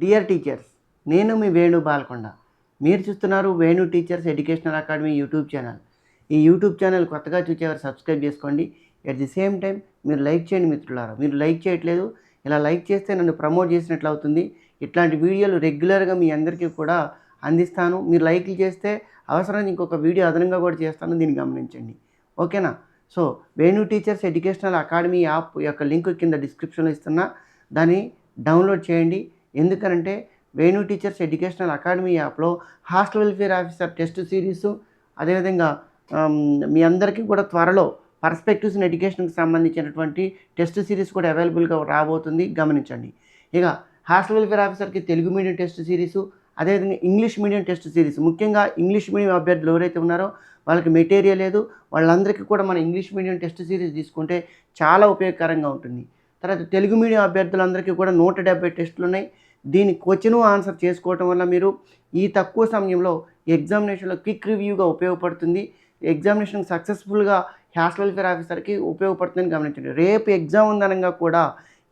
Dear teachers నేను మీ వేణు బాల్కొండ. మీరు చూస్తున్నారు Venu teachers educational academy YouTube channel ఈ యూట్యూబ్ ఛానల్ కొత్తగా చూసేవారు సబ్స్క్రైబ్ చేసుకోండి. ఎట్ ది సేమ్ టైం మీరు లైక్ చేయండి మిత్రులారా. మీరు లైక్ చేయట్లేదు ఇలా లైక్ చేస్తే నన్ను ప్రమోట్ చేసినట్లు అవుతుంది. ఇట్లాంటి వీడియోలు రెగ్యులర్గా మీ అందరికీ కూడా అందిస్తాను. మీరు లైక్లు చేస్తే అవసరానికి ఇంకొక వీడియో అదనంగా కూడా చేస్తాను. దీన్ని గమనించండి. ఓకేనా so Venu teachers educational academy app యొక్క లింక్ కింద డిస్క్రిప్షన్లో ఇస్తున్నా. దాన్ని డౌన్లోడ్ చేయండి. ఎందుకనంటే వేణు టీచర్స్ ఎడ్యుకేషనల్ అకాడమీ యాప్లో hostel welfare officer test series అదేవిధంగా మీ అందరికీ కూడా త్వరలో పర్స్పెక్టివ్స్ ఇన్ ఎడ్యుకేషన్కి సంబంధించినటువంటి టెస్ట్ సిరీస్ కూడా అవైలబుల్గా రాబోతుంది. గమనించండి. ఇక హాస్టల్ వెల్ఫేర్ ఆఫీసర్కి తెలుగు మీడియం టెస్ట్ సిరీసు అదేవిధంగా ఇంగ్లీష్ మీడియం టెస్ట్ సిరీస్. ముఖ్యంగా ఇంగ్లీష్ మీడియం అభ్యర్థులు ఎవరైతే ఉన్నారో వాళ్ళకి మెటీరియల్ లేదు వాళ్ళందరికీ కూడా మన ఇంగ్లీష్ మీడియం టెస్ట్ సిరీస్ తీసుకుంటే చాలా ఉపయోగకరంగా ఉంటుంది. తర్వాత తెలుగు మీడియం అభ్యర్థులందరికీ కూడా నూట డెబ్బై టెస్టులు ఉన్నాయి దీని క్వశ్చను ఆన్సర్ చేసుకోవటం వల్ల మీరు ఈ తక్కువ సమయంలో ఎగ్జామినేషన్లో క్విక్ రివ్యూగా ఉపయోగపడుతుంది. ఎగ్జామినేషన్ సక్సెస్ఫుల్గా హాస్టల్ వెల్ఫేర్ ఆఫీసర్కి ఉపయోగపడుతుందని గమనించండి. రేపు ఎగ్జామ్ ఉందనంగా కూడా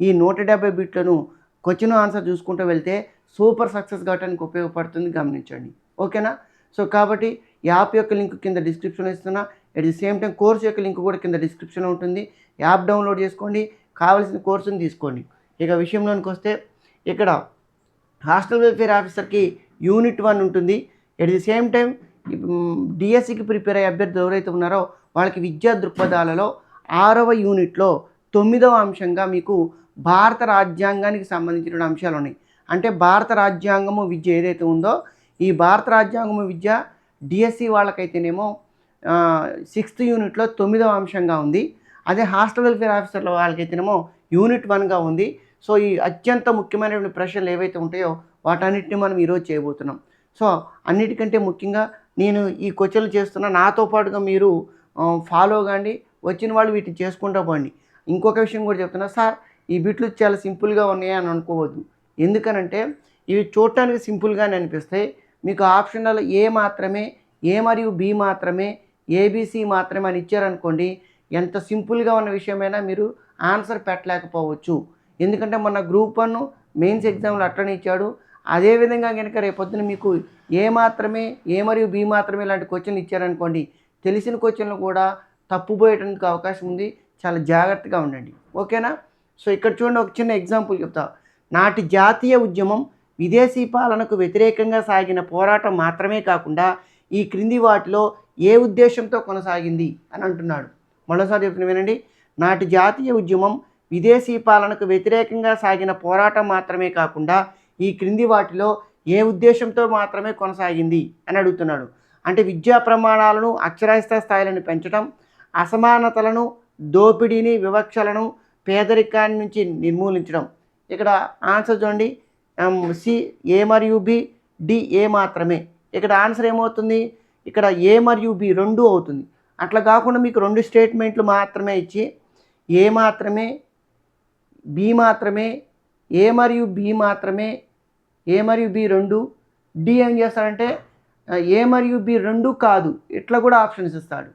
ఈ నూట డెబ్బై బిట్లను క్వశ్చన్ ఆన్సర్ చూసుకుంటూ వెళ్తే సూపర్ సక్సెస్ కావడానికి ఉపయోగపడుతుంది గమనించండి. ఓకేనా? సో కాబట్టి యాప్ యొక్క లింక్ కింద డిస్క్రిప్షన్లో ఇస్తున్నా. At the same time course యొక్క లింక్ కూడా కింద డిస్క్రిప్షన్లో ఉంటుంది. యాప్ డౌన్లోడ్ చేసుకోండి. కావాల్సిన కోర్సుని తీసుకోండి. ఇక విషయంలోనికి వస్తే ఇక్కడ హాస్టల్ వెల్ఫేర్ ఆఫీసర్కి యూనిట్ వన్ ఉంటుంది. ఎట్ ది సేమ్ టైం డిఎస్సికి ప్రిపేర్ అయ్యే అభ్యర్థులు ఎవరైతే ఉన్నారో వాళ్ళకి విద్యా దృక్పథాలలో ఆరవ యూనిట్లో తొమ్మిదవ అంశంగా మీకు భారత రాజ్యాంగానికి సంబంధించిన అంశాలు ఉన్నాయి. అంటే భారత రాజ్యాంగము విద్య ఏదైతే ఉందో ఈ భారత రాజ్యాంగము విద్య డిఎస్సి వాళ్ళకైతేనేమో సిక్స్త్ యూనిట్లో తొమ్మిదవ అంశంగా ఉంది. అదే హాస్టల్ వెల్ఫేర్ ఆఫీసర్ల వాళ్ళకైతేనేమో యూనిట్ వన్గా ఉంది. సో ఈ అత్యంత ముఖ్యమైనటువంటి ప్రశ్నలు ఏవైతే ఉంటాయో వాటన్నిటిని మనం ఈరోజు చేయబోతున్నాం. సో అన్నిటికంటే ముఖ్యంగా నేను ఈ క్వశ్చన్లు చేస్తున్నా. నాతో పాటుగా మీరు ఫాలో కాండి. వచ్చిన వాళ్ళు వీటిని చేసుకుంటా పోండి. ఇంకొక విషయం కూడా చెప్తున్నా. సార్ ఈ బిట్లు చాలా సింపుల్గా ఉన్నాయి అని అనుకోవద్దు. ఎందుకనంటే ఇవి చూడటానికి సింపుల్గానే అనిపిస్తాయి. మీకు ఆప్షన్లలో ఏ మాత్రమే ఏ మరియు బి మాత్రమే ఏబిసి మాత్రమే అని ఇచ్చారనుకోండి ఎంత సింపుల్గా ఉన్న విషయమైనా మీరు ఆన్సర్ పెట్టలేకపోవచ్చు. ఎందుకంటే మొన్న గ్రూప్ వన్ మెయిన్స్ ఎగ్జామ్లో అట్లనే ఇచ్చాడు. అదేవిధంగా కనుక రేపొద్దున మీకు ఏ మాత్రమే ఏ మరియు బి మాత్రమే ఇలాంటి క్వశ్చన్లు ఇచ్చారనుకోండి తెలిసిన క్వశ్చన్లు కూడా తప్పుపోయేటానికి అవకాశం ఉంది. చాలా జాగ్రత్తగా ఉండండి. ఓకేనా? సో ఇక్కడ చూడండి ఒక చిన్న ఎగ్జాంపుల్ చెప్తా. నాటి జాతీయ ఉద్యమం విదేశీ పాలనకు వ్యతిరేకంగా సాగిన పోరాటం మాత్రమే కాకుండా ఈ క్రింది వాటిలో ఏ ఉద్దేశంతో కొనసాగింది అని అంటున్నాడు. మరోసారి చెప్తున్నా వినండి. నాటి జాతీయ ఉద్యమం విదేశీ పాలనకు వ్యతిరేకంగా సాగిన పోరాటం మాత్రమే కాకుండా ఈ క్రింది వాటిలో ఏ ఉద్దేశంతో మాత్రమే కొనసాగింది అని అడుగుతున్నాడు. అంటే విద్యా ప్రమాణాలను అక్షరాస్యత స్థాయిలను పెంచడం అసమానతలను దోపిడీని వివక్షలను పేదరికాన్ని నుంచి నిర్మూలించడం. ఇక్కడ ఆన్సర్ చూడండి. సి ఏ మరియు బి డి ఏ మాత్రమే. ఇక్కడ ఆన్సర్ ఏమవుతుంది? ఇక్కడ ఏ మరియు బి రెండు అవుతుంది. అట్లా కాకుండా మీకు రెండు స్టేట్మెంట్లు మాత్రమే ఇచ్చి ఏ మాత్రమే బి మాత్రమే ఏ మరియు బి మాత్రమే ఏ మరియు బి రెండు డి ఏం చేస్తాడంటే ఏ మరియు బి రెండు కాదు ఇట్లా కూడా ఆప్షన్స్ ఇస్తాడు.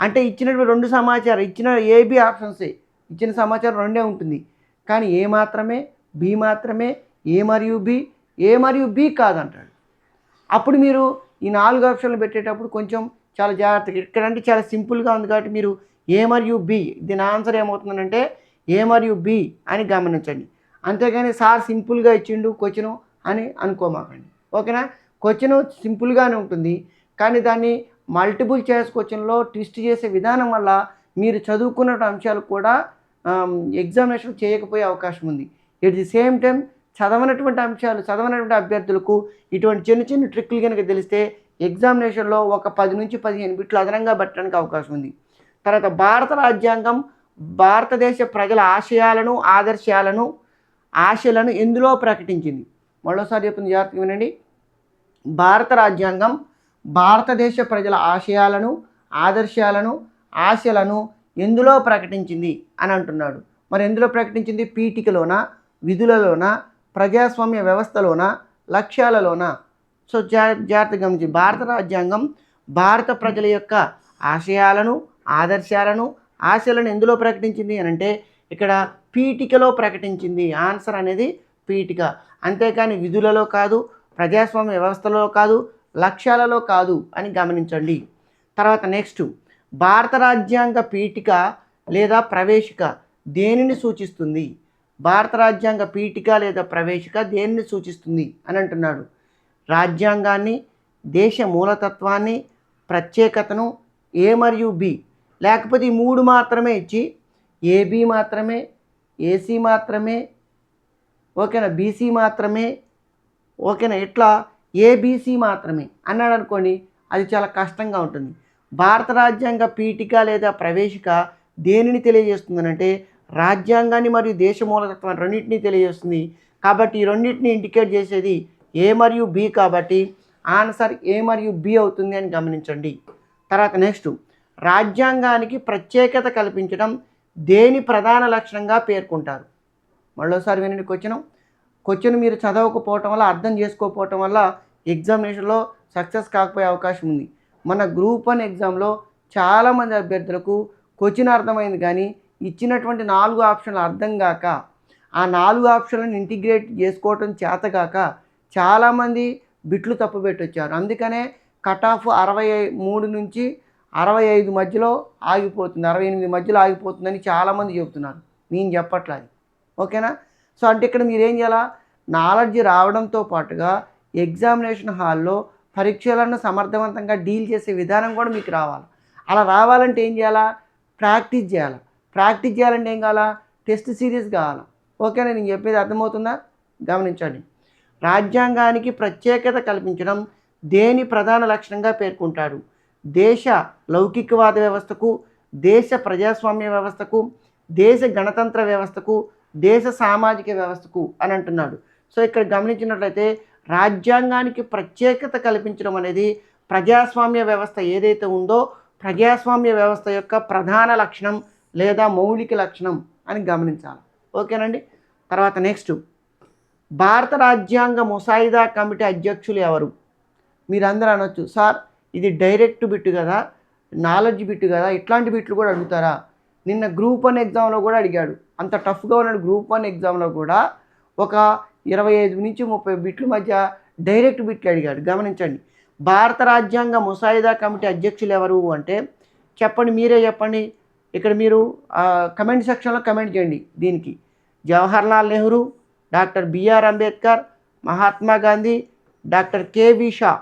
అంటే ఇచ్చినటువంటి రెండు సమాచారం ఇచ్చిన ఏబి ఆప్షన్సే ఇచ్చిన సమాచారం రెండే ఉంటుంది. కానీ ఏ మాత్రమే బి మాత్రమే ఏ మరియు బి ఏ మరియు బి కాదంటాడు. అప్పుడు మీరు ఈ నాలుగు ఆప్షన్లు పెట్టేటప్పుడు కొంచెం చాలా జాగ్రత్తగా ఇక్కడంటే చాలా సింపుల్గా ఉంది కాబట్టి మీరు ఏ మరియు బి దీని ఆన్సర్ ఏమవుతుందంటే ఏ మరియు బి అని గమనించండి. అంతేగాని సార్ సింపుల్గా ఇచ్చిండు క్వశ్చను అని అనుకోమాకండి. ఓకేనా? క్వశ్చన్ సింపుల్గానే ఉంటుంది. కానీ దాన్ని మల్టిపుల్ చాయిస్ క్వశ్చన్లో ట్విస్ట్ చేసే విధానం వల్ల మీరు చదువుకున్న అంశాలు కూడా ఎగ్జామినేషన్ చేయకపోయే అవకాశం ఉంది. ఎట్ ది సేమ్ టైం చదవనటువంటి అంశాలు చదవనటువంటి అభ్యర్థులకు ఇటువంటి చిన్న చిన్న ట్రిక్లు కనుక తెలిస్తే ఎగ్జామినేషన్లో ఒక పది నుంచి పదిహేను బిట్లు అదనంగా పెట్టడానికి అవకాశం ఉంది. తర్వాత భారత రాజ్యాంగం భారతదేశ ప్రజల ఆశయాలను ఆదర్శాలను ఆశలను ఎందులో ప్రకటించింది. మరోసారి చెప్తుంది జాగ్రత్తగా వినండి. భారత రాజ్యాంగం భారతదేశ ప్రజల ఆశయాలను ఆదర్శాలను ఆశలను ఎందులో ప్రకటించింది అని అంటున్నాడు. మరి ఎందులో ప్రకటించింది? పీఠికలోన? విధులలోన? ప్రజాస్వామ్య వ్యవస్థలోన? లక్ష్యాలలోన? సో జా జాగ్రత్తగా గమనించి భారత రాజ్యాంగం భారత ప్రజల యొక్క ఆశయాలను ఆదర్శాలను ఆశలను ఎందులో ప్రకటించింది అని అంటే ఇక్కడ పీఠికలో ప్రకటించింది. ఆన్సర్ అనేది పీఠిక. అంతేకాని విధులలో కాదు ప్రజాస్వామ్య వ్యవస్థలో కాదు లక్ష్యాలలో కాదు అని గమనించండి. తర్వాత నెక్స్ట్ భారత రాజ్యాంగ పీఠిక లేదా ప్రవేశిక దేనిని సూచిస్తుంది? భారత రాజ్యాంగ పీఠిక లేదా ప్రవేశిక దేనిని సూచిస్తుంది అని అంటున్నాడు. రాజ్యాంగాన్ని దేశ మూలతత్వాన్ని ప్రత్యేకతను ఏ మరియు బి లేకపోతే ఈ మూడు మాత్రమే ఇచ్చి ఏబీ మాత్రమే ఏసీ మాత్రమే ఓకేనా? బీసీ మాత్రమే ఓకేనా? ఇట్లా ఏబీసీ మాత్రమే. అన్నాడు అనుకోండి అది చాలా కష్టంగా ఉంటుంది. భారత రాజ్యాంగ పీఠిక లేదా ప్రవేశిక దేనిని తెలియజేస్తుందనంటే రాజ్యాంగాన్ని మరియు దేశ మూలతత్వాన్ని రెండింటినీ తెలియజేస్తుంది. కాబట్టి ఈ రెండింటిని ఇండికేట్ చేసేది ఏ మరియు బి కాబట్టి ఆన్సర్ ఏ మరియు బి అవుతుంది అని గమనించండి. తర్వాత నెక్స్ట్. రాజ్యాంగానికి ప్రత్యేకత కల్పించడం దేని ప్రధాన లక్షణంగా పేర్కొంటారు? మళ్ళోసారి వినండి క్వశ్చన్. క్వశ్చన్ మీరు చదవకపోవటం వల్ల అర్థం చేసుకోకపోవటం వల్ల ఎగ్జామినేషన్లో సక్సెస్ కాకపోయే అవకాశం ఉంది. మన గ్రూప్ వన్ ఎగ్జామ్లో చాలామంది అభ్యర్థులకు క్వశ్చన్ అర్థమైంది కానీ ఇచ్చినటువంటి నాలుగు ఆప్షన్లు అర్థం కాక ఆ నాలుగు ఆప్షన్లను ఇంటిగ్రేట్ చేసుకోవటం చేతగాక చాలామంది బిట్లు తప్పు పెట్టొచ్చారు అందుకనే కట్ ఆఫ్ అరవై మూడు నుంచి అరవై ఐదు మధ్యలో ఆగిపోతుంది అరవై ఎనిమిది మధ్యలో ఆగిపోతుందని చాలామంది చెబుతున్నారు. నేను చెప్పట్లా అది. ఓకేనా? సో అంటే ఇక్కడ మీరు ఏం చేయాలా? నాలెడ్జ్ రావడంతో పాటుగా ఎగ్జామినేషన్ హాల్లో పరీక్షలను సమర్థవంతంగా డీల్ చేసే విధానం కూడా మీకు రావాలి. అలా రావాలంటే ఏం చేయాలా? ప్రాక్టీస్ చేయాలి? ప్రాక్టీస్ చేయాలంటే ఏం కావాలా? టెస్ట్ సిరీస్ కావాలా? ఓకేనా? నేను చెప్పేది అర్థమవుతుందా? గమనించండి. రాజ్యాంగానికి ప్రత్యేకత కల్పించడం దేని ప్రధాన లక్షణంగా పేర్కొంటాడు? దేశ లౌకికవాద వ్యవస్థకు దేశ ప్రజాస్వామ్య వ్యవస్థకు దేశ గణతంత్ర వ్యవస్థకు దేశ సామాజిక వ్యవస్థకు అని అంటున్నాడు. సో ఇక్కడ గమనించినట్లయితే రాజ్యాంగానికి ప్రత్యేకత కల్పించడం అనేది ప్రజాస్వామ్య వ్యవస్థ ఏదైతే ఉందో ప్రజాస్వామ్య వ్యవస్థ యొక్క ప్రధాన లక్షణం లేదా మౌలిక లక్షణం అని గమనించాలి. ఓకేనండి? తర్వాత నెక్స్ట్. భారత రాజ్యాంగ ముసాయిదా కమిటీ అధ్యక్షులు ఎవరు? మీరందరూ అనొచ్చు. సార్ ఇది డైరెక్ట్ బిట్ కదా నాలెడ్జ్ బిట్ కదా ఇట్లాంటి బిట్లు కూడా అడుగుతారా? నిన్న గ్రూప్ వన్ ఎగ్జామ్లో కూడా అడిగాడు. అంత టఫ్గా ఉన్నాడు గ్రూప్ వన్ ఎగ్జామ్లో కూడా ఒక ఇరవై ఐదు నుంచి ముప్పై బిట్ల మధ్య డైరెక్ట్ బిట్లు అడిగాడు. గమనించండి. భారత రాజ్యాంగ ముసాయిదా కమిటీ అధ్యక్షులు ఎవరు అంటే చెప్పండి మీరే చెప్పండి. ఇక్కడ మీరు కమెంట్ సెక్షన్లో కమెంట్ చేయండి దీనికి. Jawaharlal Nehru doctor BR Ambedkar Mahatma Gandhi doctor KV Shah.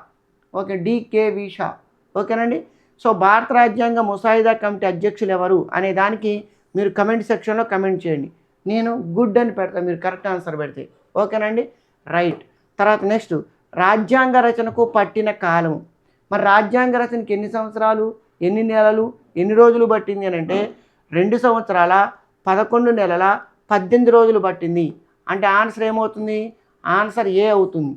Okay decay విషా ఓకేనండి? సో భారత రాజ్యాంగ ముసాయిదా కమిటీ అధ్యక్షులు ఎవరు అనే దానికి మీరు కమెంట్ సెక్షన్లో కమెంట్ చేయండి. నేను గుడ్ అని పెడతాను మీరు కరెక్ట్ ఆన్సర్ పెడితే. ఓకేనండి? రైట్. తర్వాత నెక్స్ట్ రాజ్యాంగ రచనకు పట్టిన కాలము మరి రాజ్యాంగ రచనకి ఎన్ని సంవత్సరాలు ఎన్ని నెలలు ఎన్ని రోజులు పట్టింది అని అంటే రెండు సంవత్సరాల పదకొండు నెలల పద్దెనిమిది రోజులు పట్టింది. అంటే ఆన్సర్ ఏమవుతుంది? ఆన్సర్ ఏ అవుతుంది?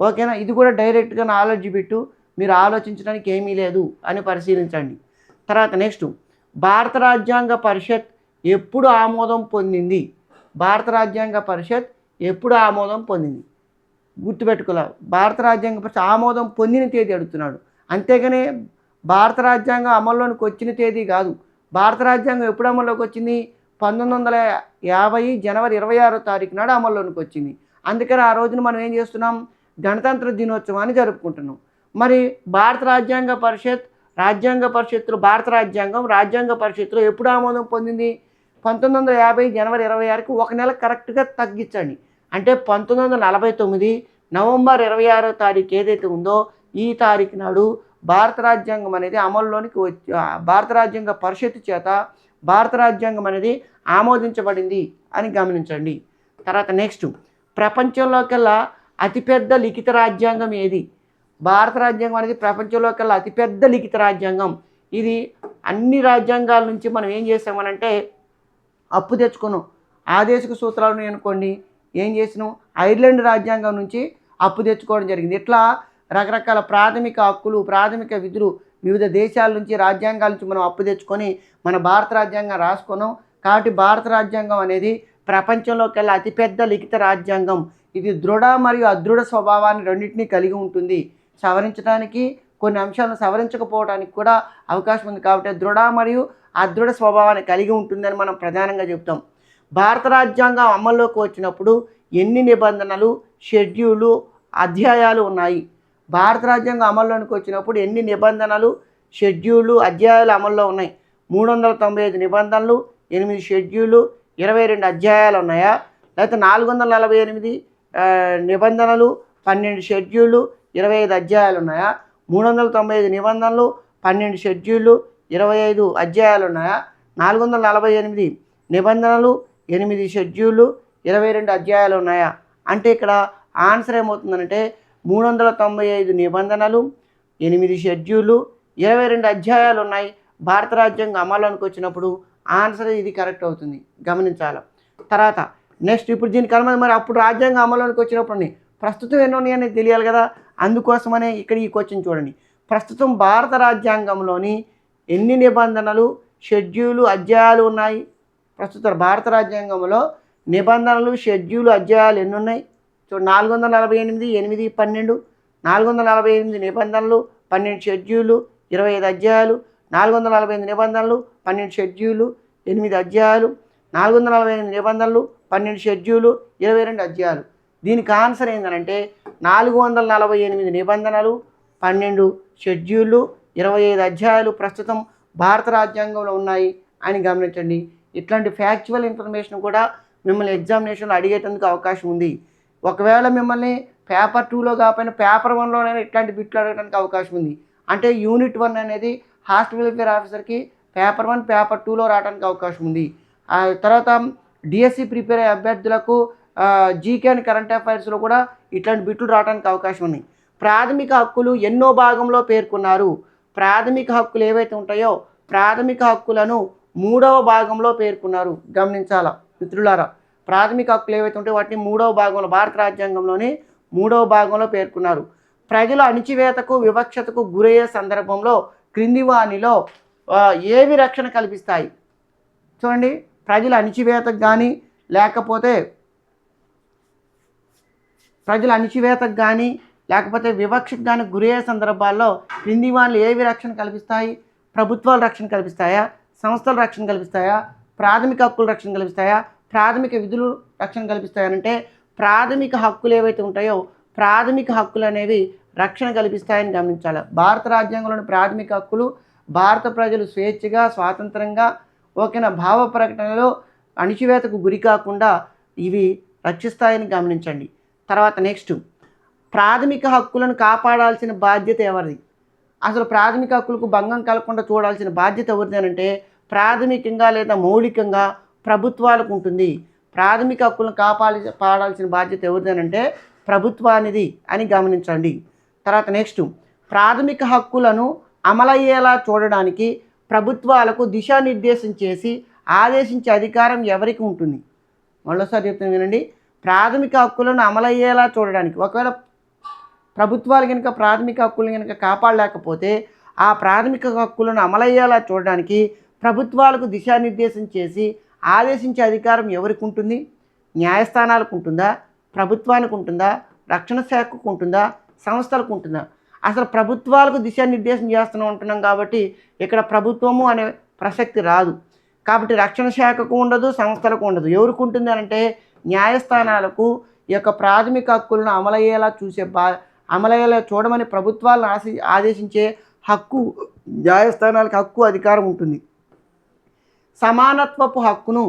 ఓకేనా? ఇది కూడా డైరెక్ట్గా నాలెడ్జ్ పెట్టు. మీరు ఆలోచించడానికి ఏమీ లేదు అని పరిశీలించండి. తర్వాత నెక్స్ట్. భారత రాజ్యాంగ పరిషత్ ఎప్పుడు ఆమోదం పొందింది? భారత రాజ్యాంగ పరిషత్ ఎప్పుడు ఆమోదం పొందింది? గుర్తుపెట్టుకోలే. భారత రాజ్యాంగ పరిషత్ ఆమోదం పొందిన తేదీ అడుగుతున్నాడు. అంతేగానే భారత రాజ్యాంగం అమల్లోనికి వచ్చిన తేదీ కాదు. భారత రాజ్యాంగం ఎప్పుడు అమల్లోకి వచ్చింది? పంతొమ్మిది వందల యాభై జనవరి ఇరవై ఆరో తారీఖు నాడు అమల్లోనికి వచ్చింది. అందుకని ఆ రోజున మనం ఏం చేస్తున్నాం? గణతంత్ర దినోత్సవాన్ని జరుపుకుంటున్నాం. మరి భారత రాజ్యాంగ పరిషత్ రాజ్యాంగ పరిషత్తులో భారత రాజ్యాంగం రాజ్యాంగ పరిషత్తులో ఎప్పుడు ఆమోదం పొందింది? పంతొమ్మిది వందల యాభై జనవరి ఇరవై ఆరుకి ఒక నెల కరెక్ట్గా తగ్గించండి. అంటే పంతొమ్మిది వందల నలభై తొమ్మిది నవంబర్ ఇరవై ఆరో తారీఖు ఏదైతే ఉందో ఈ తారీఖు నాడు భారత రాజ్యాంగం అనేది అమల్లోనికి వచ్చి భారత రాజ్యాంగ పరిషత్తు చేత భారత రాజ్యాంగం అనేది ఆమోదించబడింది అని గమనించండి. తర్వాత నెక్స్ట్ ప్రపంచంలోకెల్లా అతిపెద్ద లిఖిత రాజ్యాంగం ఏది? భారత రాజ్యాంగం అనేది ప్రపంచంలోకెల్లా అతిపెద్ద లిఖిత రాజ్యాంగం. ఇది అన్ని రాజ్యాంగాల నుంచి మనం ఏం చేసామనంటే అప్పు తెచ్చుకున్నాం. ఆదేశిక సూత్రాలు అనుకోండి ఏం చేసినాం? ఐర్లాండ్ రాజ్యాంగం నుంచి అప్పు తెచ్చుకోవడం జరిగింది. ఇట్లా రకరకాల ప్రాథమిక హక్కులు ప్రాథమిక విధులు వివిధ దేశాల నుంచి రాజ్యాంగాల నుంచి మనం అప్పు తెచ్చుకొని మన భారత రాజ్యాంగం రాసుకున్నాం. కాబట్టి భారత రాజ్యాంగం అనేది ప్రపంచంలోకెల్లా అతిపెద్ద లిఖిత రాజ్యాంగం. ఇది దృఢ మరియు అదృఢ స్వభావాన్ని రెండింటినీ కలిగి ఉంటుంది. సవరించడానికి కొన్ని అంశాలను సవరించకపోవడానికి కూడా అవకాశం ఉంది కాబట్టి దృఢ మరియు అదృఢ స్వభావాన్ని కలిగి ఉంటుందని మనం ప్రధానంగా చెప్తాం. భారత రాజ్యాంగం అమల్లోకి వచ్చినప్పుడు ఎన్ని నిబంధనలు షెడ్యూలు అధ్యాయాలు ఉన్నాయి? భారత రాజ్యాంగం అమల్లోనికి వచ్చినప్పుడు ఎన్ని నిబంధనలు షెడ్యూలు అధ్యాయాలు అమల్లో ఉన్నాయి? మూడు వందల తొంభై ఐదు నిబంధనలు ఎనిమిది షెడ్యూలు ఇరవై రెండు అధ్యాయాలు ఉన్నాయా? లేకపోతే నాలుగు వందల నలభై ఎనిమిది నిబంధనలు పన్నెండు షెడ్యూళ్ళు ఇరవై ఐదు అధ్యాయాలు ఉన్నాయా? మూడు వందల తొంభై ఐదు నిబంధనలు పన్నెండు షెడ్యూళ్ళు ఇరవై ఐదు అధ్యాయాలు ఉన్నాయా? నాలుగు వందల నలభై ఎనిమిది నిబంధనలు ఎనిమిది షెడ్యూళ్ళు ఇరవై రెండు అధ్యాయాలు ఉన్నాయా? అంటే ఇక్కడ ఆన్సర్ ఏమవుతుందంటే మూడు వందల తొంభై ఐదు నిబంధనలు ఎనిమిది షెడ్యూళ్ళు ఇరవై రెండు అధ్యాయాలు ఉన్నాయి. భారత రాజ్యాంగం అమల్లోనికి వచ్చినప్పుడు ఆన్సర్ ఇది కరెక్ట్ అవుతుంది. గమనించాలి. తర్వాత నెక్స్ట్ ఇప్పుడు దీనికి కనుమ మరి అప్పుడు రాజ్యాంగం అమలులోకి వచ్చినప్పుడు ప్రస్తుతం ఎన్ని ఉన్నాయని తెలియాలి కదా? అందుకోసమనే ఇక్కడ ఈ క్వశ్చన్ చూడండి. ప్రస్తుతం భారత రాజ్యాంగంలోని ఎన్ని నిబంధనలు షెడ్యూలు అధ్యాయాలు ఉన్నాయి? ప్రస్తుత భారత రాజ్యాంగంలో నిబంధనలు షెడ్యూలు అధ్యాయాలు ఎన్ని ఉన్నాయి? చూడండి నాలుగు వందల నలభై ఎనిమిది ఎనిమిది పన్నెండు. నాలుగు వందల నలభై ఎనిమిది నిబంధనలు పన్నెండు షెడ్యూలు ఇరవై ఐదు అధ్యాయాలు. నాలుగు వందల నలభై ఎనిమిది నిబంధనలు పన్నెండు షెడ్యూలు ఎనిమిది అధ్యాయాలు. నాలుగు వందల నలభై ఎనిమిది నిబంధనలు పన్నెండు షెడ్యూలు ఇరవై రెండు అధ్యాయాలు. దీనికి ఆన్సర్ ఏంటంటే నాలుగు వందల నలభై ఎనిమిది నిబంధనలు పన్నెండు షెడ్యూళ్ళు ఇరవై ఐదు అధ్యాయాలు ప్రస్తుతం భారత రాజ్యాంగంలో ఉన్నాయి అని గమనించండి. ఇట్లాంటి ఫ్యాక్చువల్ ఇన్ఫర్మేషన్ కూడా మిమ్మల్ని ఎగ్జామినేషన్లో అడిగేటందుకు అవకాశం ఉంది. ఒకవేళ మిమ్మల్ని పేపర్ టూలో కాకపోయినా పేపర్ వన్లోనైనా ఇట్లాంటి బిట్లు అడగడానికి అవకాశం ఉంది. అంటే యూనిట్ వన్ అనేది హాస్టల్ వెల్ఫేర్ ఆఫీసర్కి పేపర్ వన్ పేపర్ టూలో రావడానికి అవకాశం ఉంది. ఆ తర్వాత డిఎస్సి ప్రిపేర్ అయ్యే అభ్యర్థులకు జీకే అండ్ కరెంట్ అఫైర్స్లో కూడా ఇట్లాంటి బిట్లు రావడానికి అవకాశం ఉంది. ప్రాథమిక హక్కులు ఎన్నో భాగంలో పేర్కొన్నారు. ప్రాథమిక హక్కులు ఏవైతే ఉంటాయో ప్రాథమిక హక్కులను మూడవ భాగంలో పేర్కొన్నారు. గమనించాలా మిత్రులారా? ప్రాథమిక హక్కులు ఏవైతే ఉంటాయో వాటిని మూడవ భాగంలో భారత రాజ్యాంగంలోని మూడవ భాగంలో పేర్కొన్నారు. ప్రజల అణిచివేతకు వివక్షతకు గురయ్యే సందర్భంలో క్రింది వాణిలో ఏవి రక్షణ కల్పిస్తాయి? చూడండి. ప్రజల అణిచివేతకు కానీ లేకపోతే ప్రజల అణిచివేతకు కానీ లేకపోతే వివక్షకు కానీ గురయ్యే సందర్భాల్లో క్రింది వాళ్ళు ఏవి రక్షణ కల్పిస్తాయి? ప్రభుత్వాలు రక్షణ కల్పిస్తాయా? సంస్థలు రక్షణ కల్పిస్తాయా? ప్రాథమిక హక్కులు రక్షణ కల్పిస్తాయా? ప్రాథమిక విధులు రక్షణ కల్పిస్తాయనంటే ప్రాథమిక హక్కులు ఏవైతే ఉంటాయో ప్రాథమిక హక్కులు అనేవి రక్షణ కల్పిస్తాయని గమనించాలి. భారత రాజ్యాంగంలోని ప్రాథమిక హక్కులు భారత ప్రజలు స్వేచ్ఛగా స్వాతంత్రంగా ఓకేనా? భావ ప్రకటనలో అణిచివేతకు గురి కాకుండా ఇవి రక్షిస్తాయని గమనించండి. తర్వాత నెక్స్ట్ ప్రాథమిక హక్కులను కాపాడాల్సిన బాధ్యత ఎవరిది? అసలు ప్రాథమిక హక్కులకు భంగం కలగకుండా చూడాల్సిన బాధ్యత ఎవరిది అని అంటే ప్రాథమికంగా లేదా మౌలికంగా ప్రభుత్వాలకు ఉంటుంది. ప్రాథమిక హక్కులను కాపాడి పాడాల్సిన బాధ్యత ఎవరిది అంటే ప్రభుత్వానిది అని గమనించండి. తర్వాత నెక్స్ట్ ప్రాథమిక హక్కులను అమలయ్యేలా చూడడానికి ప్రభుత్వాలకు దిశానిర్దేశం చేసి ఆదేశించే అధికారం ఎవరికి ఉంటుంది? మళ్ళీసారి చెప్తాను వినండి. ప్రాథమిక హక్కులను అమలయ్యేలా చూడడానికి ఒకవేళ ప్రభుత్వాలు కనుక ప్రాథమిక హక్కులను కనుక కాపాడలేకపోతే ఆ ప్రాథమిక హక్కులను అమలయ్యేలా చూడడానికి ప్రభుత్వాలకు దిశానిర్దేశం చేసి ఆదేశించే అధికారం ఎవరికి ఉంటుంది? న్యాయస్థానాలకు ఉంటుందా? ప్రభుత్వానికి ఉంటుందా? రక్షణ శాఖకు ఉంటుందా? సంస్థలకు ఉంటుందా? అసలు ప్రభుత్వాలకు దిశానిర్దేశం చేస్తూనే ఉంటున్నాం కాబట్టి ఇక్కడ ప్రభుత్వము అనే ప్రసక్తి రాదు. కాబట్టి రక్షణ శాఖకు ఉండదు సంస్థలకు ఉండదు. ఎవరికి ఉంటుంది అని అంటే న్యాయస్థానాలకు ఈ యొక్క ప్రాథమిక హక్కులను అమలయ్యేలా చూసే బా అమలయ్యేలా చూడమని ప్రభుత్వాలను ఆశి ఆదేశించే హక్కు న్యాయస్థానాలకు హక్కు అధికారం ఉంటుంది. సమానత్వపు హక్కును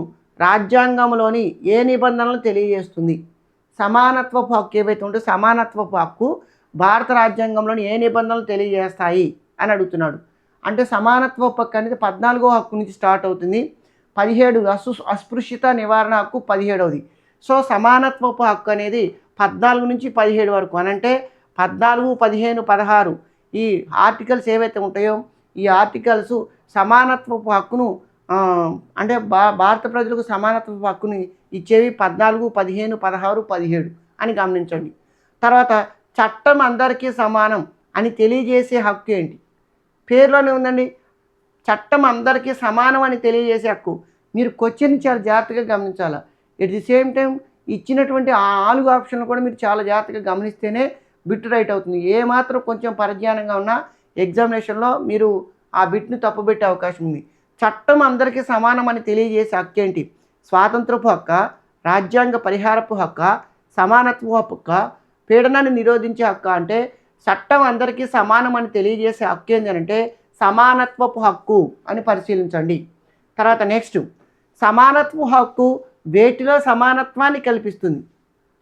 రాజ్యాంగంలోని ఏ నిబంధనలు తెలియజేస్తుంది? సమానత్వపు హక్కు ఏవైతే ఉంటే సమానత్వపు హక్కు భారత రాజ్యాంగంలోని ఏ నిబంధనలు తెలియజేస్తాయి అని అడుగుతున్నాడు. అంటే సమానత్వపు హక్కు అనేది పద్నాలుగో హక్కు నుంచి స్టార్ట్ అవుతుంది. పదిహేడు అసు అస్పృశ్యత నివారణ హక్కు పదిహేడవది. సో సమానత్వపు హక్కు అనేది పద్నాలుగు నుంచి పదిహేడు వరకు అని అంటే పద్నాలుగు పదిహేను పదహారు ఈ ఆర్టికల్స్ ఏవైతే ఉంటాయో ఈ ఆర్టికల్స్ సమానత్వపు హక్కును అంటే భా భారత ప్రజలకు సమానత్వపు హక్కుని ఇచ్చేవి పద్నాలుగు పదిహేను పదహారు పదిహేడు అని గమనించండి. తర్వాత చట్టం అందరికీ సమానం అని తెలియజేసే హక్కు ఏంటి? పేరులోనే ఉందండి. చట్టం అందరికీ సమానం అని తెలియజేసే హక్కు. మీరు క్వశ్చన్ చాలా జాగ్రత్తగా గమనించాలి? ఎట్ ది సేమ్ టైం ఇచ్చినటువంటి ఆ నాలుగు ఆప్షన్లు కూడా మీరు చాలా జాగ్రత్తగా గమనిస్తేనే బిట్ రైట్ అవుతుంది. ఏ మాత్రం కొంచెం పరిజ్ఞానంగా ఉన్నా ఎగ్జామినేషన్లో మీరు ఆ బిట్ని తప్పుపెట్టే అవకాశం ఉంది. చట్టం అందరికీ సమానం అని తెలియజేసే హక్కు ఏంటి? స్వాతంత్రపు హక్క? రాజ్యాంగ పరిహారపు హక్క? సమానత్వ హక్క? పీడనాన్ని నిరోధించే హక్కు అంటే చట్టం అందరికీ సమానం అని తెలియజేసే హక్కు ఏంటంటే సమానత్వపు హక్కు అని పరిశీలించండి. తర్వాత నెక్స్ట్ సమానత్వ హక్కు వేటిలో సమానత్వాన్ని కల్పిస్తుంది.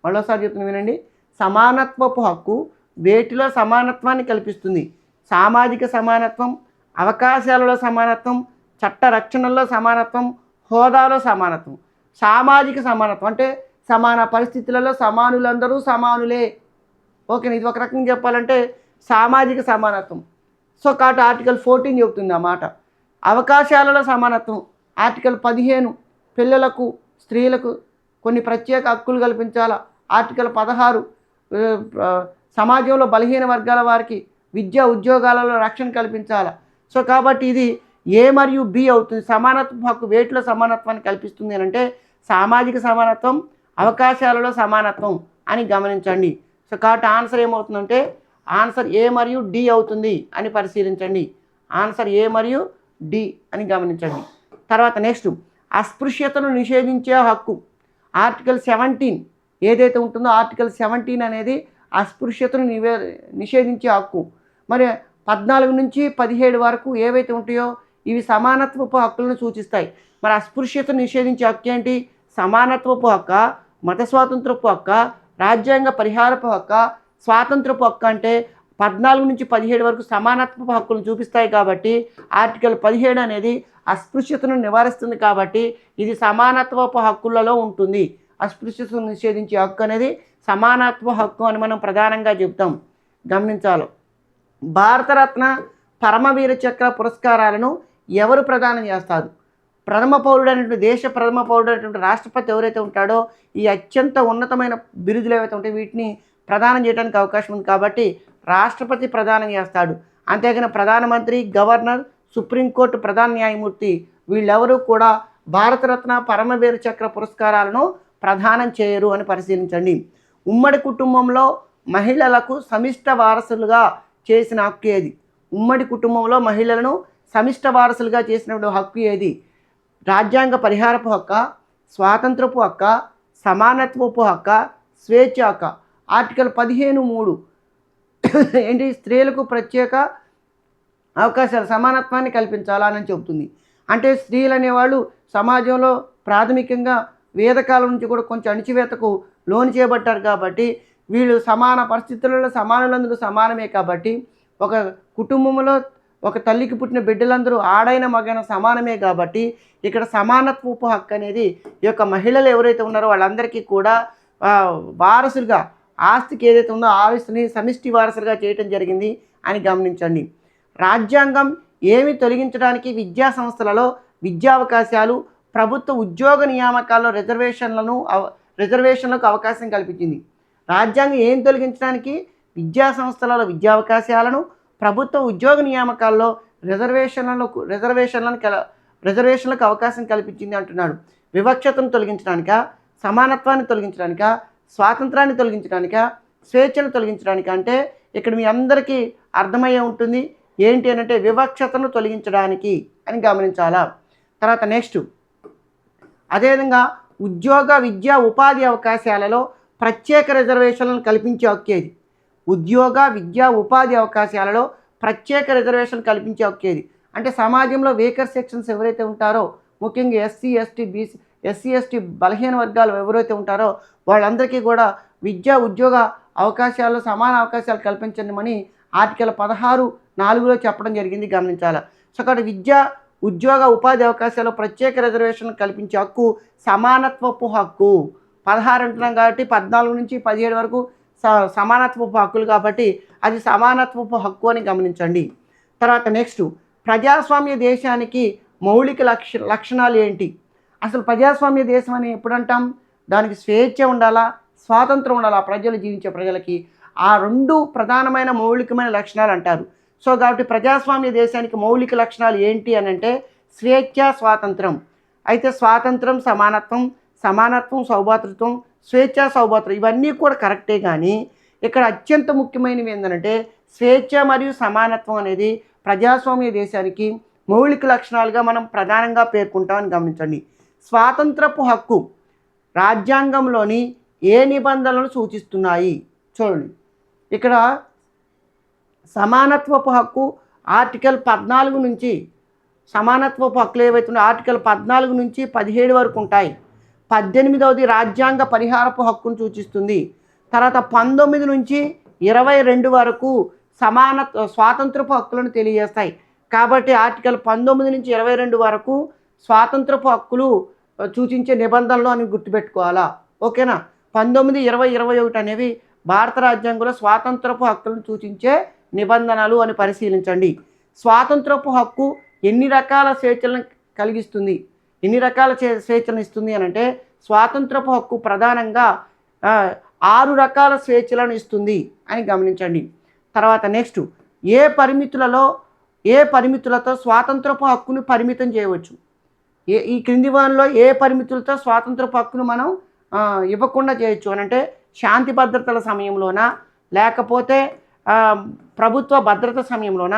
మరోసారి చెప్తున్నా వినండి. సమానత్వపు హక్కు వేటిలో సమానత్వాన్ని కల్పిస్తుంది. సామాజిక సమానత్వం అవకాశాలలో సమానత్వం చట్ట రక్షణలో సమానత్వం హోదాలో సమానత్వం సామాజిక సమానత్వం అంటే సమాన పరిస్థితులలో సమానులందరూ సమానులే. ఓకే ఇది ఒక రకంగా చెప్పాలంటే సామాజిక సమానత్వం. సో కాబట్టి ఆర్టికల్ ఫోర్టీన్ చెబుతుంది ఆ మాట. అవకాశాలలో సమానత్వం. ఆర్టికల్ పదిహేను పిల్లలకు స్త్రీలకు కొన్ని ప్రత్యేక హక్కులు కల్పించాలా? ఆర్టికల్ పదహారు సమాజంలో బలహీన వర్గాల వారికి విద్యా ఉద్యోగాలలో రక్షణ కల్పించాలా? సో కాబట్టి ఇది ఏ మరియు బి అవుతుంది? సమానత్వం హక్కు వేటిలో సమానత్వాన్ని కల్పిస్తుంది అంటే సామాజిక సమానత్వం అవకాశాలలో సమానత్వం అని గమనించండి. సో కాబట్టి ఆన్సర్ ఏమవుతుందంటే ఆన్సర్ ఏ మరియు డి అవుతుంది అని పరిశీలించండి. ఆన్సర్ ఏ మరియు డి అని గమనించండి. తర్వాత నెక్స్ట్ అస్పృశ్యతను నిషేధించే హక్కు. ఆర్టికల్ సెవెంటీన్ ఏదైతే ఉంటుందో ఆర్టికల్ సెవెంటీన్ అనేది అస్పృశ్యతను నివే నిషేధించే హక్కు. మరి పద్నాలుగు నుంచి పదిహేడు వరకు ఏవైతే ఉంటాయో ఇవి సమానత్వపు హక్కులను సూచిస్తాయి. మరి అస్పృశ్యతను నిషేధించే హక్కు ఏంటి? సమానత్వపు హక్క? మత స్వాతంత్రపు హక్క రాజ్యాంగ పరిహారపు హక్క స్వాతంత్రపు హక్కు అంటే పద్నాలుగు నుంచి పదిహేడు వరకు సమానత్వపు హక్కులను చూపిస్తాయి కాబట్టి ఆర్టికల్ పదిహేడు అనేది అస్పృశ్యతను నివారిస్తుంది కాబట్టి ఇది సమానత్వపు హక్కులలో ఉంటుంది. అస్పృశ్యతను నిషేధించే హక్కు అనేది సమానత్వ హక్కు అని మనం ప్రధానంగా చెప్తాం గమనించాలి. భారతరత్న పరమవీర చక్ర పురస్కారాలను ఎవరు ప్రదానం చేస్తారు? ప్రథమ పౌరుడు అనేటువంటి దేశ ప్రథమ పౌరుడు అనేటువంటి రాష్ట్రపతి ఎవరైతే ఉంటాడో ఈ అత్యంత ఉన్నతమైన బిరుదులు ఏవైతే ఉంటాయో వీటిని ప్రదానం చేయడానికి అవకాశం ఉంది కాబట్టి రాష్ట్రపతి ప్రదానం చేస్తాడు. అంతేకాని ప్రధానమంత్రి గవర్నర్ సుప్రీంకోర్టు ప్రధాన న్యాయమూర్తి వీళ్ళెవరూ కూడా భారతరత్న పరమవీర చక్ర పురస్కారాలను ప్రదానం చేయరు అని పరిశీలించండి. ఉమ్మడి కుటుంబంలో మహిళలకు సమిష్ట వారసులుగా చేసిన హక్కు ఏది? ఉమ్మడి కుటుంబంలో మహిళలను సమిష్ట వారసులుగా చేసినప్పుడు హక్కు ఏది? రాజ్యాంగ పరిహారపు హక్క స్వాతంత్రపు హక్క సమానత్వపు హక్క స్వేచ్ఛ హక్క. ఆర్టికల్ పదిహేను మూడు. ఏంటి? స్త్రీలకు ప్రత్యేక అవకాశాలు సమానత్వాన్ని కల్పించాలని చెబుతుంది. అంటే స్త్రీలు అనేవాళ్ళు సమాజంలో ప్రాథమికంగా వేదకాలం నుంచి కూడా కొంచెం అణిచివేతకు లోను చేయబట్టారు కాబట్టి వీళ్ళు సమాన పరిస్థితులలో సమానులందరూ సమానమే కాబట్టి ఒక కుటుంబంలో ఒక తల్లికి పుట్టిన బిడ్డలందరూ ఆడైన మగైన సమానమే కాబట్టి ఇక్కడ సమానత్వపు హక్కు అనేది ఈ యొక్క మహిళలు ఎవరైతే ఉన్నారో వాళ్ళందరికీ కూడా వారసులుగా ఆస్తికి ఏదైతే ఉందో ఆస్తిని సమిష్టి వారసులుగా చేయటం జరిగింది అని గమనించండి. రాజ్యాంగం ఏమి తొలగించడానికి విద్యా సంస్థలలో విద్యా అవకాశాలు ప్రభుత్వ ఉద్యోగ నియామకాల్లో రిజర్వేషన్లను అవ- రిజర్వేషన్లకు అవకాశం కల్పించింది. రాజ్యాంగం ఏం తొలగించడానికి విద్యా సంస్థలలో విద్యా అవకాశాలను ప్రభుత్వ ఉద్యోగ నియామకాల్లో రిజర్వేషన్లకు రిజర్వేషన్లను కల రిజర్వేషన్లకు అవకాశం కల్పించింది అంటున్నాడు. వివక్షతను తొలగించడానిక సమానత్వాన్ని తొలగించడానిక స్వాతంత్రాన్ని తొలగించడానిక స్వేచ్ఛను తొలగించడానిక అంటే ఇక్కడ మీ అందరికీ అర్థమయ్యే ఉంటుంది. ఏంటి అని అంటే వివక్షతను తొలగించడానికి అని గమనించాలా? తర్వాత నెక్స్ట్. అదేవిధంగా ఉద్యోగ విద్యా ఉపాధి అవకాశాలలో ప్రత్యేక రిజర్వేషన్లను కల్పించే హక్కేది ఉద్యోగ విద్యా ఉపాధి అవకాశాలలో ప్రత్యేక రిజర్వేషన్ కల్పించే ఒకేది అంటే సమాజంలో వేకర్ సెక్షన్స్ ఎవరైతే ఉంటారో ముఖ్యంగా SC ST BC SC ST బలహీన వర్గాలు ఎవరైతే ఉంటారో వాళ్ళందరికీ కూడా విద్యా ఉద్యోగ అవకాశాలు సమాన అవకాశాలు కల్పించమని ఆర్టికల్ పదహారు నాలుగులో చెప్పడం జరిగింది. గమనించాలి? సో కాబట్టి విద్య ఉద్యోగ ఉపాధి అవకాశాలు ప్రత్యేక రిజర్వేషన్ కల్పించే హక్కు సమానత్వపు హక్కు. పదహారు అంటున్నాం కాబట్టి పద్నాలుగు నుంచి పదిహేడు వరకు సమానత్వపు హక్కులు కాబట్టి అది సమానత్వపు హక్కు అని గమనించండి. తర్వాత నెక్స్ట్ ప్రజాస్వామ్య దేశానికి మౌలిక లక్ష లక్షణాలు ఏంటి? అసలు ప్రజాస్వామ్య దేశం అని ఎప్పుడు అంటాం దానికి స్వేచ్ఛ ఉండాలా? స్వాతంత్రం ఉండాలా? ప్రజలు జీవించే ప్రజలకి ఆ రెండు ప్రధానమైన మౌలికమైన లక్షణాలు అంటారు. సో కాబట్టి ప్రజాస్వామ్య దేశానికి మౌలిక లక్షణాలు ఏంటి అని అంటే స్వేచ్ఛ స్వాతంత్రం. అయితే స్వాతంత్రం సమానత్వం సమానత్వం సౌభాతృత్వం స్వేచ్ఛ సౌభాత్రం ఇవన్నీ కూడా కరెక్టే కానీ ఇక్కడ అత్యంత ముఖ్యమైనవి ఏంటంటే స్వేచ్ఛ మరియు సమానత్వం అనేది ప్రజాస్వామ్య దేశానికి మౌలిక లక్షణాలుగా మనం ప్రధానంగా పేర్కొంటామని గమనించండి. స్వాతంత్రపు హక్కు రాజ్యాంగంలోని ఏ నిబంధనలను సూచిస్తున్నాయి? చూడండి. ఇక్కడ సమానత్వపు హక్కు ఆర్టికల్ పద్నాలుగు నుంచి సమానత్వపు హక్కులు ఏవైతే ఆర్టికల్ పద్నాలుగు నుంచి పదిహేడు వరకు ఉంటాయి. పద్దెనిమిదవది రాజ్యాంగ పరిహారపు హక్కును సూచిస్తుంది. తర్వాత పంతొమ్మిది నుంచి ఇరవై రెండు వరకు సమాన స్వాతంత్రపు హక్కులను తెలియజేస్తాయి. కాబట్టి ఆర్టికల్ పంతొమ్మిది నుంచి ఇరవై రెండు వరకు స్వాతంత్రపు హక్కులు సూచించే నిబంధనలు అని గుర్తుపెట్టుకోవాలా? ఓకేనా? పంతొమ్మిది ఇరవై ఇరవై ఒకటి అనేవి భారత రాజ్యాంగంలో స్వాతంత్రపు హక్కులను సూచించే నిబంధనలు అని పరిశీలించండి. స్వాతంత్రపు హక్కు ఎన్ని రకాల స్వేచ్ఛలను కలిగిస్తుంది? ఎన్ని రకాల స్వేచ్ఛను స్వేచ్ఛలను ఇస్తుంది అని అంటే స్వాతంత్రపు హక్కు ప్రధానంగా ఆరు రకాల స్వేచ్ఛలను ఇస్తుంది అని గమనించండి. తర్వాత నెక్స్ట్ ఏ పరిమితులలో ఏ పరిమితులతో స్వాతంత్రపు హక్కును పరిమితం చేయవచ్చు? ఏ ఈ క్రింది వానిలో ఏ పరిమితులతో స్వాతంత్రపు హక్కును మనం ఇవ్వకుండా చేయొచ్చు అని అంటే శాంతి భద్రతల సమయంలోన? లేకపోతే ప్రభుత్వ భద్రత సమయంలోన?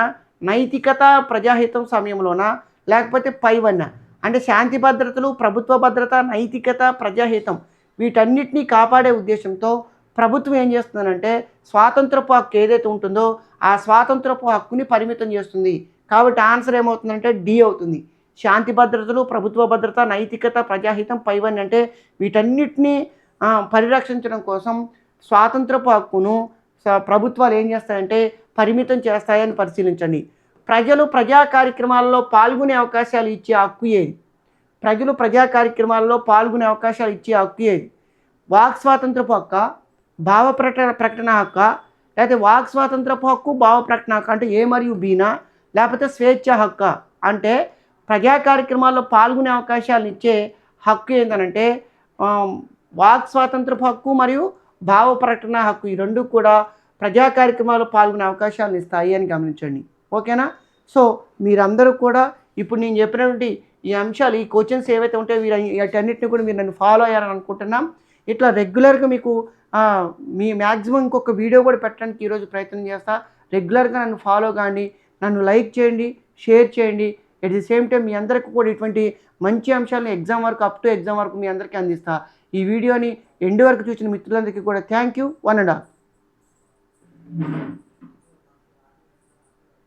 నైతికత ప్రజాహితం సమయంలోన? లేకపోతే పైవన్న? అంటే శాంతి భద్రతలు ప్రభుత్వ భద్రత నైతికత ప్రజాహితం వీటన్నిటినీ కాపాడే ఉద్దేశంతో ప్రభుత్వం ఏం చేస్తుందంటే స్వాతంత్రపు హక్కు ఏదైతే ఉంటుందో ఆ స్వాతంత్రపు హక్కుని పరిమితం చేస్తుంది. కాబట్టి ఆన్సర్ ఏమవుతుందంటే డి అవుతుంది. శాంతి భద్రతలు ప్రభుత్వ భద్రత నైతికత ప్రజాహితం పైవన్నీ అంటే వీటన్నిటినీ పరిరక్షించడం కోసం స్వాతంత్రపు హక్కును ప్రభుత్వాలు ఏం చేస్తాయంటే పరిమితం చేస్తాయని పరిశీలించండి. ప్రజలు ప్రజా కార్యక్రమాల్లో పాల్గొనే అవకాశాలు ఇచ్చే హక్కు ఏది? ప్రజలు ప్రజా కార్యక్రమాల్లో పాల్గొనే అవకాశాలు ఇచ్చే హక్కు ఏది? వాక్ స్వాతంత్రపు హక్క? భావ ప్రకటన ప్రకటన హక్క? లేకపోతే వాక్ స్వాతంత్రపు హక్కు భావ ప్రకటన హక్కు అంటే ఏ మరియు బీనా? లేకపోతే స్వేచ్ఛ హక్క? అంటే ప్రజా కార్యక్రమాల్లో పాల్గొనే అవకాశాలు ఇచ్చే హక్కు ఏంటంటే వాక్ స్వాతంత్రపు హక్కు మరియు భావ ప్రకటన హక్కు ఈ రెండు కూడా ప్రజా కార్యక్రమాల్లో పాల్గొనే అవకాశాలు ఇస్తాయి అని గమనించండి. ఓకేనా? సో మీరందరూ కూడా ఇప్పుడు నేను చెప్పినటువంటి ఈ అంశాలు ఈ క్వశ్చన్స్ ఏవైతే ఉంటాయో వీరు వీటన్నిటిని కూడా మీరు నన్ను ఫాలో అయ్యారని అనుకుంటున్నాం. ఇట్లా రెగ్యులర్గా మీకు మీ మ్యాక్సిమం ఇంకొక వీడియో కూడా పెట్టడానికి ఈరోజు ప్రయత్నం చేస్తా. రెగ్యులర్గా నన్ను ఫాలో కాండి. నన్ను లైక్ చేయండి షేర్ చేయండి. ఎట్ ది సేమ్ టైం మీ అందరికీ కూడా ఇటువంటి మంచి అంశాలను ఎగ్జామ్ వరకు అప్ టు ఎగ్జామ్ వరకు మీ అందరికీ అందిస్తా. ఈ వీడియోని ఎండ్ వరకు చూసిన మిత్రులందరికీ కూడా thank you one and all